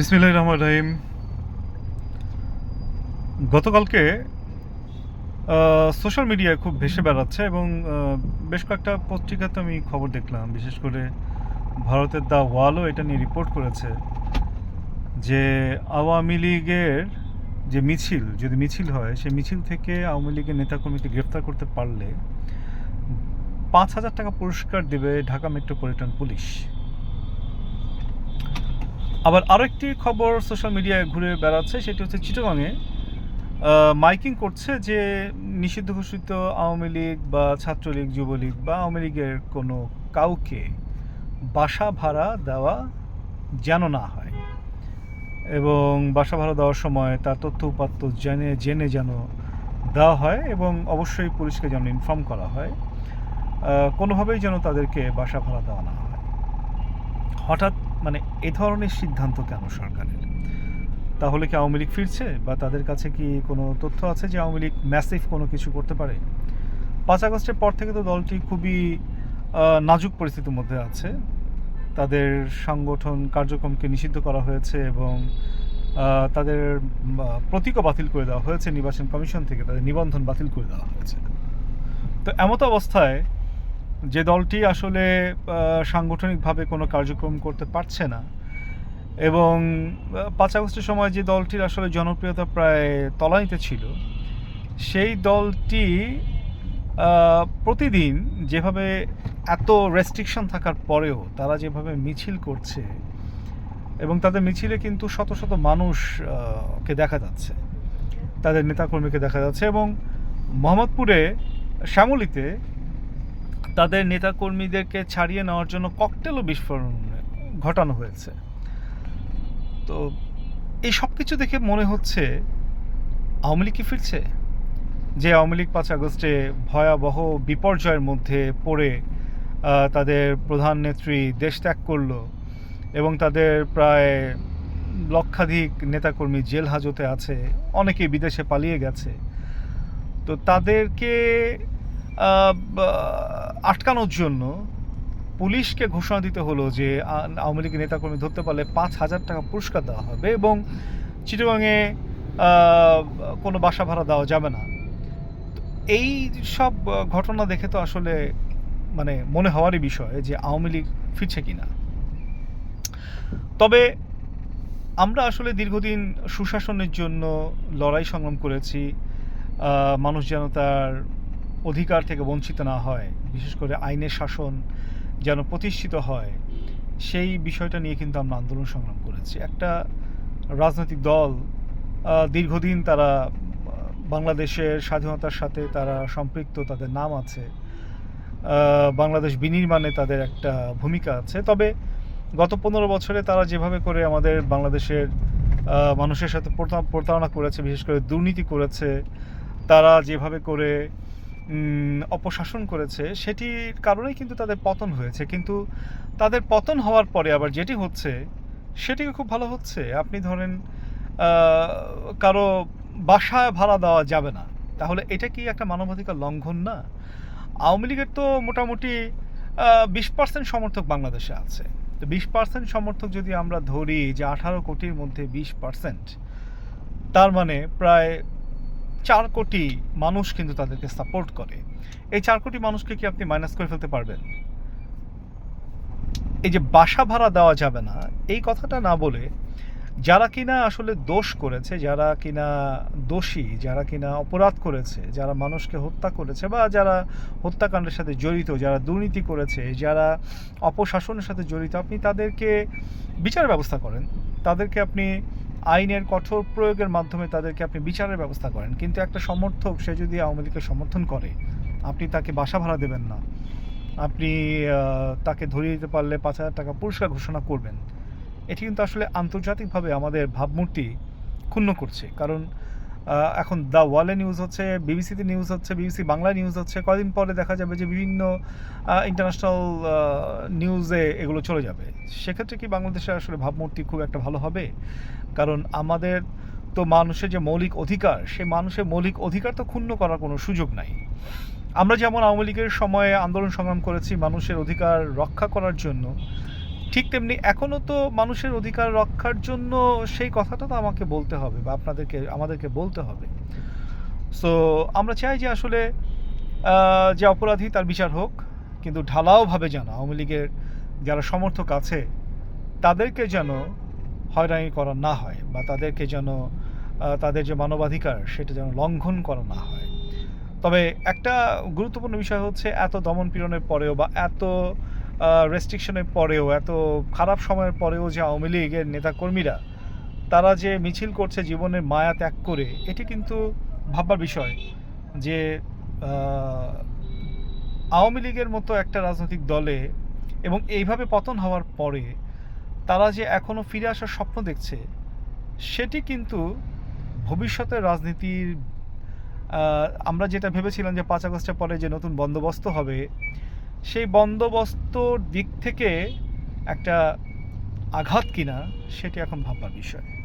বিসমিল্লাহির রহমান রহিম। গতকালকে সোশ্যাল মিডিয়ায় খুব ভেসে বেড়াচ্ছে এবং বেশ কয়েকটা পত্রিকাতে আমি খবর দেখলাম। বিশেষ করে ভারতের দ্য ওয়ালও এটা নিয়ে রিপোর্ট করেছে যে আওয়ামী লীগের যে মিছিল, যদি মিছিল হয়, সেই মিছিল থেকে আওয়ামী লীগের নেতাকর্মীকে গ্রেফতার করতে পারলে পাঁচ হাজার টাকা পুরস্কার দেবে ঢাকা মেট্রোপলিটন পুলিশ। আবার আরেকটি খবর সোশ্যাল মিডিয়ায় ঘুরে বেড়াচ্ছে, সেটি হচ্ছে চিটাগাংয়ে মাইকিং করছে যে নিষিদ্ধ ঘোষিত আওয়ামী লীগ বা ছাত্রলীগ, যুবলীগ বা আওয়ামী লীগের কোনো কাউকে বাসা ভাড়া দেওয়া যেন না হয় এবং বাসা ভাড়া দেওয়ার সময় তার তথ্য উপাত্ত জেনে জেনে যেন দেওয়া হয় এবং অবশ্যই পুলিশকে যেন ইনফর্ম করা হয় কোনোভাবেই যেন তাদেরকে বাসা ভাড়া দেওয়া না হয়। হঠাৎ মানে এ ধরনের সিদ্ধান্ত কেন সরকারের? তাহলে কি আওয়ামী লীগ ফিরছে? বা তাদের কাছে কি কোনো তথ্য আছে যে আওয়ামী লীগ ম্যাসিভ কোনো কিছু করতে পারে? পাঁচ আগস্টের পর থেকে তো দলটি খুবই নাজুক পরিস্থিতির মধ্যে আছে। তাদের সংগঠন কার্যক্রমকে নিষিদ্ধ করা হয়েছে এবং তাদের প্রতীকও বাতিল করে দেওয়া হয়েছে নির্বাচন কমিশন থেকে। তাদের নিবন্ধন বাতিল করে দেওয়া হয়েছে। তো এমতো অবস্থায় যে দলটি আসলে সাংগঠনিকভাবে কোনো কার্যক্রম করতে পারছে না এবং পাঁচ আগস্টের সময় যে দলটির আসলে জনপ্রিয়তা প্রায় তলানিতে ছিল সেই দলটি প্রতিদিন যেভাবে এত রেস্ট্রিকশন থাকার পরেও তারা যেভাবে মিছিল করছে এবং তাদের মিছিলে কিন্তু শত শত মানুষ আহ, কে দেখা যাচ্ছে তাদের নেতাকর্মীকে দেখা যাচ্ছে এবং মোহাম্মদপুরে শ্যামলীতে তাদের নেতাকর্মীদেরকে ছাড়িয়ে নেওয়ার জন্য ককটেলও বিস্ফোরণ ঘটানো হয়েছে। তো এই সব কিছু দেখে মনে হচ্ছে আওয়ামী লীগ কি ফিরছে? যে আওয়ামী লীগ পাঁচ আগস্টে ভয়াবহ বিপর্যয়ের মধ্যে পড়ে তাদের প্রধান নেত্রী দেশ ত্যাগ করল এবং তাদের প্রায় লক্ষাধিক নেতাকর্মী জেল হাজতে আছে অনেকে বিদেশে পালিয়ে গেছে। তো তাদেরকে আটকানোর জন্য পুলিশকে ঘোষণা দিতে হলো যে আওয়ামী লীগের নেতাকর্মী ধরতে পারলে পাঁচ হাজার টাকা পুরস্কার দেওয়া হবে এবং চিটাগাংয়ে কোনো বাসা ভাড়া দেওয়া যাবে না। এই সব ঘটনা দেখে তো আসলে মানে মনে হওয়ারই বিষয় যে আওয়ামী লীগ ফিরছে কিনা। তবে আমরা আসলে দীর্ঘদিন সুশাসনের জন্য লড়াই সংগ্রাম করেছি মানুষ যেন তার অধিকার থেকে বঞ্চিত না হয়, বিশেষ করে আইনের শাসন যেন প্রতিষ্ঠিত হয়, সেই বিষয়টা নিয়ে কিন্তু আমরা আন্দোলন সংগ্রাম করেছি। একটা রাজনৈতিক দল দীর্ঘদিন তারা বাংলাদেশের স্বাধীনতার সাথে তারা সম্পৃক্ত, তাদের নাম আছে বাংলাদেশ বিনির্মাণে তাদের একটা ভূমিকা আছে। তবে গত পনেরো বছরে তারা যেভাবে করে আমাদের বাংলাদেশের মানুষের সাথে প্রতা- প্রতারণা করেছে, বিশেষ করে দুর্নীতি করেছে, তারা যেভাবে করে অপশাসন করেছে, সেটির কারণেই কিন্তু তাদের পতন হয়েছে। কিন্তু তাদের পতন হওয়ার পরে আবার যেটি হচ্ছে সেটিকে খুব ভালো হচ্ছে। আপনি ধরেন কারও বাসায় ভাড়া দেওয়া যাবে না। তাহলে এটা কি একটা মানবাধিকার লঙ্ঘন না? আওয়ামী লীগের তো মোটামুটি বিশ পার্সেন্ট সমর্থক বাংলাদেশে আছে। তো বিশ পার্সেন্ট সমর্থক যদি আমরা ধরি যে আঠারো কোটির মধ্যে বিশ পার্সেন্ট তার মানে প্রায় চার কোটি মানুষ কিন্তু তাদেরকে সাপোর্ট করে। এই চার কোটি মানুষকে কি আপনি মাইনাস করে ফেলতে পারবেন? এই যে বাসা ভাড়া দেওয়া যাবে না, এই কথাটা না বলে যারা কিনা আসলে দোষ করেছে, যারা কিনা দোষী, যারা কিনা অপরাধ করেছে, যারা মানুষকে হত্যা করেছে বা যারা হত্যাকাণ্ডের সাথে জড়িত, যারা দুর্নীতি করেছে, যারা অপশাসনের সাথে জড়িত, আপনি তাদেরকে বিচার ব্যবস্থা করেন। তাদেরকে আপনি আইনের কঠোর প্রয়োগের মাধ্যমে তাদেরকে আপনি বিচারের ব্যবস্থা করেন। কিন্তু একটা সমর্থক, সে যদি আওয়ামী লীগকে সমর্থন করে, আপনি তাকে বাসা ভাড়া দেবেন না। আপনি তাকে ধরিয়ে দিতে পারলে পাঁচ হাজার টাকা পুরস্কার ঘোষণা করবেন। এটি কিন্তু আসলে আন্তর্জাতিকভাবে আমাদের ভাবমূর্তি ক্ষুণ্ণ করছে। কারণ এখন দ্য ওয়ালে নিউজ হচ্ছে বিবিসিতে নিউজ হচ্ছে বিবিসি বাংলা নিউজ হচ্ছে। কদিন পরে দেখা যাবে যে বিভিন্ন ইন্টারন্যাশনাল নিউজে এগুলো চলে যাবে। সেক্ষেত্রে কি বাংলাদেশের আসলে ভাবমূর্তি খুব একটা ভালো হবে? কারণ আমাদের তো মানুষের যে মৌলিক অধিকার, সেই মানুষের মৌলিক অধিকার তো ক্ষুণ্ণ করার কোনো সুযোগ নাই। আমরা যেমন আওয়ামী লীগের সময়ে আন্দোলন সংগ্রাম করেছি মানুষের অধিকার রক্ষা করার জন্য ঠিক তেমনি এখনও তো মানুষের অধিকার রক্ষার জন্য সেই কথাটা তো আমাকে বলতে হবে বা আপনাদেরকে, আমাদেরকে বলতে হবে। সো আমরা চাই যে আসলে যে অপরাধী তার বিচার হোক, কিন্তু ঢালাওভাবে যেন আওয়ামী লীগের যারা সমর্থক আছে, তাদেরকে যেন হয়রানি করা না হয় বা তাদেরকে যেন তাদের যে মানবাধিকার সেটা যেন লঙ্ঘন করা না হয়। তবে একটা গুরুত্বপূর্ণ বিষয় হচ্ছে, এত দমন পীড়নের পরেও বা এত রেস্ট্রিকশনের পরেও, এত খারাপ সময়ের পরেও যে আওয়ামী লীগের নেতাকর্মীরা, তারা যে মিছিল করছে জীবনের মায়া ত্যাগ করে, এটি কিন্তু ভাববার বিষয় যে আওয়ামী লীগের মতো একটা রাজনৈতিক দলে এবং এইভাবে পতন হওয়ার পরে তারা যে এখনও ফিরে আসার স্বপ্ন দেখছে, সেটি কিন্তু ভবিষ্যতের রাজনীতির আমরা যেটা ভেবেছিলাম যে পাঁচ আগস্টের পরে যে নতুন বন্দোবস্ত হবে সেই বন্দোবস্তর দিক থেকে একটা আঘাত কিনা সেটি এখন ভাববার বিষয়।